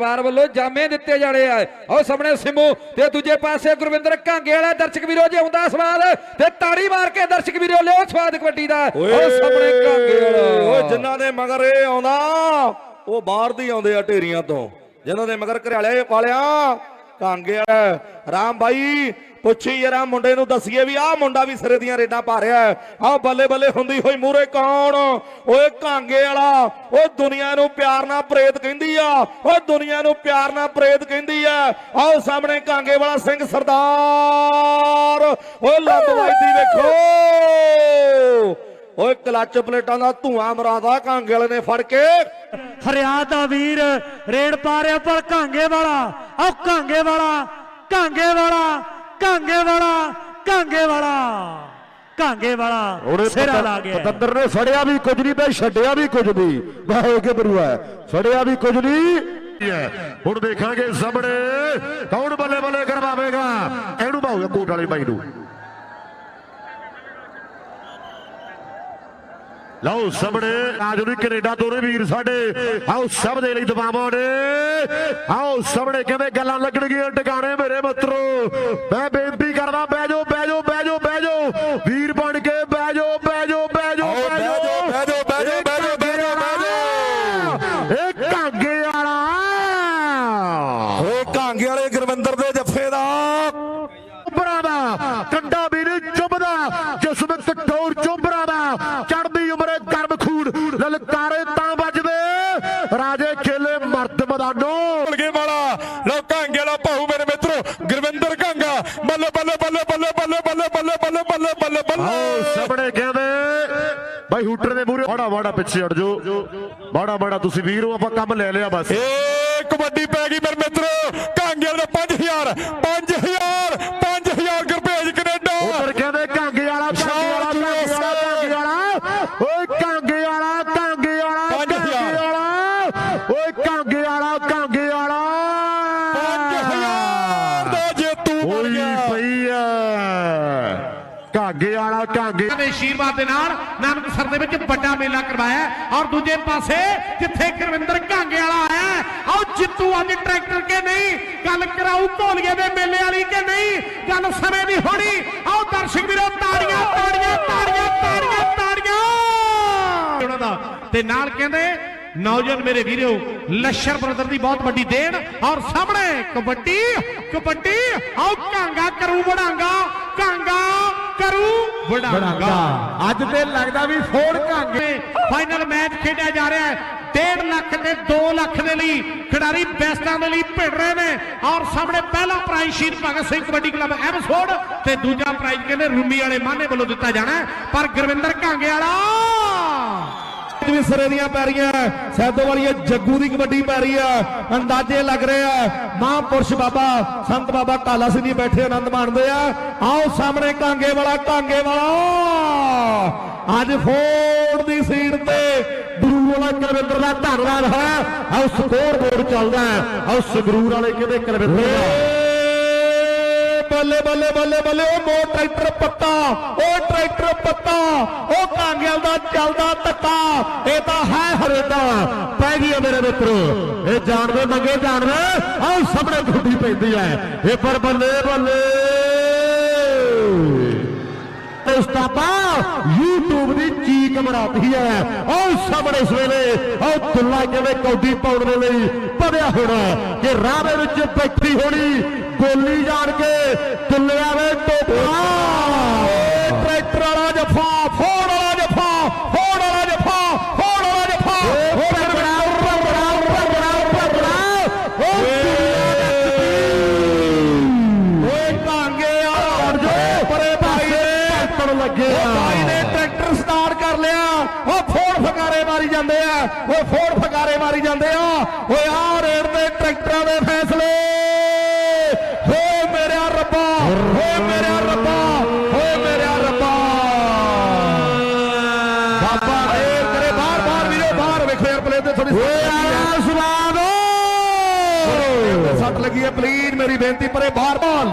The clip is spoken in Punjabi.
ਪਰਿਵਾਰ ਵੱਲੋਂ ਜਾਮੇ ਦਿੱਤੇ ਜਾਣੇ ਆ। ਉਹ ਸਾਹਮਣੇ ਸਿਮੂ ਤੇ ਦੂਜੇ ਪਾਸੇ ਗੁਰਵਿੰਦਰ ਕਾਂਗੇ ਵਾਲਾ ਦਰਸ਼ਕ ਵੀਰੋ ਜੇ ਆਉਂਦਾ ਸਵਾਦ ਤੇ ਤਾੜੀ ਮਾਰ ਕੇ ਦਰਸ਼ਕ ਵੀਰੋ ਲਿਓ ਸਵਾਦ ਕਬੱਡੀ ਦਾ। ਉਹ ਸਾਹਮਣੇ ਕਾਂਗੇ ਓਏ ਵਾਲਾ ਜਿਨ੍ਹਾਂ ਦੇ ਮਗਰ ਇਹ ਆਉਂਦਾ ਉਹ ਬਾਹਰ ਦੀ ਆਉਂਦੇ ਆ ਢੇਰੀਆਂ ਤੋਂ। ਜਿਨ੍ਹਾਂ ਦੇ ਮਗਰ ਘਰਿਆਲੇ ਵਾਲਿਆ ਕਾਂਗੇ ਵਾਲਾ ਰਾਮ ਬਾਈ, ਪੁੱਛੀ ਯਾਰਾ ਮੁੰਡੇ ਨੂੰ ਦੱਸੀਏ ਵੀ ਆਹ ਮੁੰਡਾ ਵੀ ਸਿਰੇ ਦੀਆਂ ਰੇਡਾਂ ਪਾ ਰਿਹਾ ਆਹ ਬੱਲੇ ਬੱਲੇ ਹੁੰਦੀ ਹੋਈ ਮੂਰੇ ਕੌਣ? ਓਏ ਕਾਂਗੇ ਵਾਲਾ ਓ ਦੁਨੀਆ ਨੂੰ ਪਿਆਰ ਨਾਲ ਪ੍ਰੇਤ ਕਹਿੰਦੀ ਆ। ਓ ਦੁਨੀਆ ਨੂੰ ਪਿਆਰ ਨਾਲ ਪ੍ਰੇਤ ਕਹਿੰਦੀ ਆ। ਆਓ ਸਾਹਮਣੇ ਕਾਂਗੇ ਵਾਲਾ ਸਿੰਘ ਸਰਦਾਰ। ਓਏ ਲੱਤ ਵੱਜਦੀ ਵੇਖੋ। ਓਏ ਕਲੱਚ ਪਲੇਟਾਂ ਦਾ ਧੂਆਂ ਮਰਾਦਾ ਕਾਂਗੇ ਵਾਲੇ ਨੇ ਫੜ ਕੇ। ਹਰਿਆਤ ਦਾ ਵੀਰ ਰੇਡ ਪਾ ਰਿਹਾ ਪਰ ਕਾਂਗੇ ਵਾਲਾ ਆਹ ਕਾਂਗੇ ਵਾਲਾ ਕਾਂਗੇ ਵਾਲਾ ਕਾਂਗੇ ਵਾਲਾ ਕਾਂਗੇ ਵਾਲਾ। ਕਾਂਗੇ ਵਾਲਾ ਸਿਰਾ ਲਾ ਗਿਆ। ਪਤੰਦਰ ਨੇ ਫੜਿਆ ਵੀ ਕੁਝ ਨਹੀਂ ਤੇ ਛੱਡਿਆ ਵੀ ਕੁਝ ਨਹੀਂ। ਬਾਹੋ ਕੇ ਬਰੂਆ ਫੜਿਆ ਵੀ ਕੁਝ ਨਹੀਂ। ਹੁਣ ਦੇਖਾਂਗੇ ਸਾਹਮਣੇ ਕੌਣ ਬੱਲੇ ਬੱਲੇ ਕਰਵਾਵੇਗਾ। ਇਹਨੂੰ ਬਾਹੂ ਕੋਟ ਵਾਲੇ ਬਾਈ ਨੂੰ। ਲਓ ਸਾਹਮਣੇ ਆਜੋ ਵੀ ਕੈਨੇਡਾ ਤੋਂ ਵੀਰ ਸਾਡੇ। ਆਓ ਸਭ ਦੇ ਲਈ ਦਬਾਵਾਂ ਨੇ। ਆਓ ਸਾਹਮਣੇ ਕਿਵੇਂ ਗੱਲਾਂ ਲੱਗਣਗੀਆਂ ਟਿਕਾਣੇ ਮੇਰੇ ਮਿੱਤਰੋ ਮੈਂ ਬੇਨਤੀ ਕਰਦਾ ਬਹਿ ਜਾਓ ਬਹਿ ਜਾਓ ਬਹਿ ਜਾਓ ਬਹਿ ਜਾਓ ਵੀਰ ਬਣ ਕੇ ਬਹਿ ਜਾਓ ਬਹਿ ਜਾਓ ਬਹਿ ਜਾਓ ਬਹਿ ਜਾਓ, ਬਹਿ ਜਾਓ, ਬਹਿ ਜਾਓ, ਬਹਿ ਜਾਓ, ਬਹਿ ਜਾਓ, ਬਹਿ ਜਾਓ। ਇਹ ਕਾਂਗੇ ਵਾਲਾ ਓਏ ਕਾਂਗੇ ਵਾਲੇ ਗੁਰਵਿੰਦਰ ਦੇ ਜੱਫੇ ਦਾ ਚੁੰਬਰਾ ਦਾ ਕੰਡਾ ਵੀ ਨਹੀਂ ਚੁੰਬਦਾ ਜਿਸਮ ਕਟੋਰ ਚੁੰਬਰਾ ਦਾ ਚੜਦੀ ਉਮਰੇ ਗਰਮ ਖੂਨ ਲਲਕਾਰੇ ਤਾਂ ਵੱਜਦੇ ਰਾਜੇ ਖੇਲੇ ਮਰਦ ਮੈਦਾਨੋ ਲਗੇ ਵਾਲਾ ਲੋ ਕਾਂਗੇ ਵਾਲਾ ਭਾਊ ਮੇਰੇ ਮਿੱਤਰੋ ਗੁਰਵਿੰਦਰ ਕਾਂਗਾ ਬੱਲੇ ਬੱਲੇ ਬੱਲੇ ਬੱਲੇ ਬੱਲੇ ਬੱਲੇ ਬੱਲੇ ਬੱਲੇ ਬੱਲੇ ਬੱਲੇ ਆਓ ਬੱਲੇ ਸਾਹਮਣੇ ਕਹਿੰਦੇ ਬਾਈ ਹੂਟਰ ਦੇ ਮੂਰੇ ਮਾੜਾ ਮਾੜਾ ਪਿੱਛੇ ਹਟ ਜਾਓ ਮਾੜਾ ਮਾੜਾ ਤੁਸੀਂ ਵੀਰ ਹੋ ਆਪਾਂ ਕੰਮ ਲੈ ਲਿਆ ਬਸ ਏ ਕਬੱਡੀ ਪੈ ਗਈ ਮੇਰੇ ਮਿੱਤਰੋ ਕਾਂਗੇ ਵਾਲੇ 5000 5000 5000 ਰੁਪਏ ਕੈਨੇਡਾ ਉਧਰ ਕਹਿੰਦੇ ਕਾਂਗੇ ਵਾਲਾ ਕਾਂਗੇ ਵਾਲਾ ਕਾਂਗੇ ਵਾਲਾ ਕਾਂਗੇ ਵਾਲਾ ਓਏ ਕਾਂਗੇ ਵਾਲਾ ਕਾਂਗੇ ਵਾਲਾ ਪੰਜ ਕਾਂਗੇ ਹਜ਼ਾਰ। ਵਾਲਾ ਓਏ ਕਾਂਗੇ ਵਾਲਾ ਕਾਂਗੇ ਵਾਲਾ 5000 ਦਾ ਜੇਤੂ ਬਣ ਹੋਈ ਗਿਆ ਪਈ ਐ ਕਾਂਗੇ ਵਾਲਾ ਕਾਂਗੇ ਦੇ ਆਸ਼ੀਰਵਾਦ ਦੇ ਨਾਲ ਨਾਨਕਸਰ ਦੇ ਵਿੱਚ ਵੱਡਾ ਮੇਲਾ ਕਰਵਾਇਆ ਔਰ ਦੂਜੇ ਪਾਸੇ ਜਿੱਥੇ ਗੁਰਵਿੰਦਰ ਕਾਂਗੇ ਵਾਲਾ ਆਇਆ ਆਓ ਜਿੱਤੂ ਅੱਜ ਟਰੈਕਟਰ ਕੇ ਨਹੀਂ, ਗੱਲ ਕਰਾਉ ਢੋਲੀਏ ਦੇ ਮੇਲੇ ਵਾਲੀ ਕੇ ਨਹੀਂ, ਗੱਲ ਸਮੇਂ ਦੀ ਹੋਣੀ ਆਓ ਦਰਸ਼ਕ ਵੀਰੋ, ਤਾੜੀਆਂ ਤਾੜੀਆਂ ਤਾੜੀਆਂ ਤਾੜੀਆਂ ਤਾੜੀਆਂ। ਉਹਨਾਂ ਦਾ। ਤੇ ਨਾਲ ਕਹਿੰਦੇ, ਨੌਜਵਾਨ ਮੇਰੇ ਵੀਰੋ ਲੱਸ਼ਰ ਬ੍ਰਦਰ ਦੀ ਬਹੁਤ ਵੱਡੀ ਦੇਣ, ਔਰ ਸਾਹਮਣੇ ਕਬੱਡੀ ਕਬੱਡੀ ਆਓ ਕਾਂਗਾ ਕਰੂ ਵੜਾਂਗਾ ਵੜਾਂਗਾ। ਅੱਜ ਤੇ ਲੱਗਦਾ ਵੀ ਫੋੜ ਕਾਂਗੇ ਫਾਈਨਲ ਮੈਚ ਖੇਡਿਆ ਜਾ ਰਿਹਾ ਹੈ। 1.5 ਲੱਖ ਤੇ 2 ਲੱਖ ਦੇ ਲਈ ਖਿਡਾਰੀ ਬੈਸਟਾਂ ਦੇ ਲਈ ਭਿੜ ਰਹੇ ਨੇ। ਔਰ ਸਾਹਮਣੇ ਪਹਿਲਾ ਪ੍ਰਾਈਜ਼ ਸ਼ਹੀਦ ਭਗਤ ਸਿੰਘ ਕਬੱਡੀ ਕਲੱਬ ਐਮਸੋਡ ਤੇ ਦੂਜਾ ਪ੍ਰਾਈਜ਼ ਕਹਿੰਦੇ ਰੂਮੀ ਵਾਲੇ ਮਾਨੇ ਵੱਲੋਂ ਦਿੱਤਾ ਜਾਣਾ ਪਰ ਗੁਰਵਿੰਦਰ ਕਾਂਗੇ ਵਾਲਾ ਵੀ ਸਿਰੇ ਦੀਆਂ ਪੈ ਰਹੀਆਂ ਸੈਦੋ ਵਾਲੀ ਜੱਗੂ ਦੀ ਕਬੱਡੀ ਪੈ ਰਹੀ ਆ ਅੰਦਾਜ਼ੇ ਲੱਗ ਰਹੇ ਆ ਮਹਾਂਪੁਰਸ਼ ਬਾਬਾ ਸੰਤ ਬਾਬਾ ਕਾਲਾ ਸਿੰਘ ਜੀ ਬੈਠੇ ਆਨੰਦ ਮਾਣਦੇ ਆ। ਆਓ ਸਾਹਮਣੇ ਕਾਂਗੇ ਵਾਲਾ ਕਾਂਗੇ ਵਾਲਾ। ਅੱਜ ਫੋੜ ਦੀ ਸੀਟ ਤੇ ਗੁਰੂ ਵਾਲਾ ਕਰਵਿੰਦਰ ਦਾ ਧੰਨਵਾਦ ਹੈ ਆਓ ਸਕੋਰ ਬੋਰਡ ਚੱਲਦਾ ਹੈ ਆਓ ਸੰਗਰੂਰ ਵਾਲੇ ਕਹਿੰਦੇ ਕਰਵਿੰਦਰ ਦਾ? ਬੱਲੇ ਬੱਲੇ ਬੱਲੇ ਬੱਲੇ, ਉਹ ਮੋ ਟਰੈਕਟਰ ਪੱਤਾ, ਉਹ ਟਰੈਕਟਰ ਪੱਤਾ, ਉਹ ਕਾਂਗਿਆਲ ਦਾ ਚੱਲਦਾ ਧੱਕਾ, ਇਹ ਤਾਂ ਹੈ ਹਰੇਦਾ ਪੈ ਗਈ ਮੇਰੇ ਮਿੱਤਰੋ। ਇਹ ਜਾਣਦੇ ਮੰਗੇ ਜਾਣਦੇ ਆਹ ਸਾਹਮਣੇ ਗੁੱਡੀ ਪੈਂਦੀ ਹੈ। ਇਹ ਪਰ ਬੱਲੇ ਬੱਲੇ। ਉਸਤਾਦਾ YouTube ਦੀ ਚੀਕ ਮਰਾਤੀ ਹੈ। ਉਹ ਸਾਹਮਣੇ ਇਸ ਵੇਲੇ ਉਹ ਦੁੱਲਾ ਕਿਵੇਂ ਕੌਡੀ ਪਾਉਣ ਦੇ ਲਈ ਪੜਿਆ ਹੋਣਾ ਕਿ ਰਾਹ ਦੇ ਵਿੱਚ ਬੈਠੀ ਹੋਣੀ ਗੋਲੀ ਜਾਣ ਕੇ ਦੁੱਲਿਆ ਵੇ ਟੋਪਾ ਨੇ ਲੱਗੇ ਭਾਈ ਨੇ ਟਰੈਕਟਰ ਸਟਾਰਟ ਕਰ ਲਿਆ ਉਹ ਫੋੜ ਫਕਾਰੇ ਮਾਰੀ ਜਾਂਦੇ ਆ ਉਹ ਫੋੜ ਫਕਾਰੇ ਮਾਰੀ ਜਾਂਦੇ ਆ ਓਏ ਆ ਰੇਡ ਦੇ ਟਰੈਕਟਰਾਂ ਦੇ ਫੈਸਲੇ ਹੋ ਮੇਰਾ ਰੱਬਾ ਹੋ ਮੇਰਾ ਰੱਬਾ ਹੋ ਮੇਰਾ ਰੱਬਾ ਬਾਬਾ ਏ ਕਰੇ ਬਾਹਰ ਬਾਹਰ ਵੀਰੋ ਬਾਹਰ ਵੇਖੋ ਯਾਰ ਪਲੇ ਤੇ ਥੋੜੀ ਓਏ ਆ ਸੁਣਾ ਦੋ ਸੱਟ ਲੱਗੀ ਹੈ ਪਲੀਜ਼ ਮੇਰੀ ਬੇਨਤੀ ਪਰੇ ਬਾਹਰ ਬਾਲ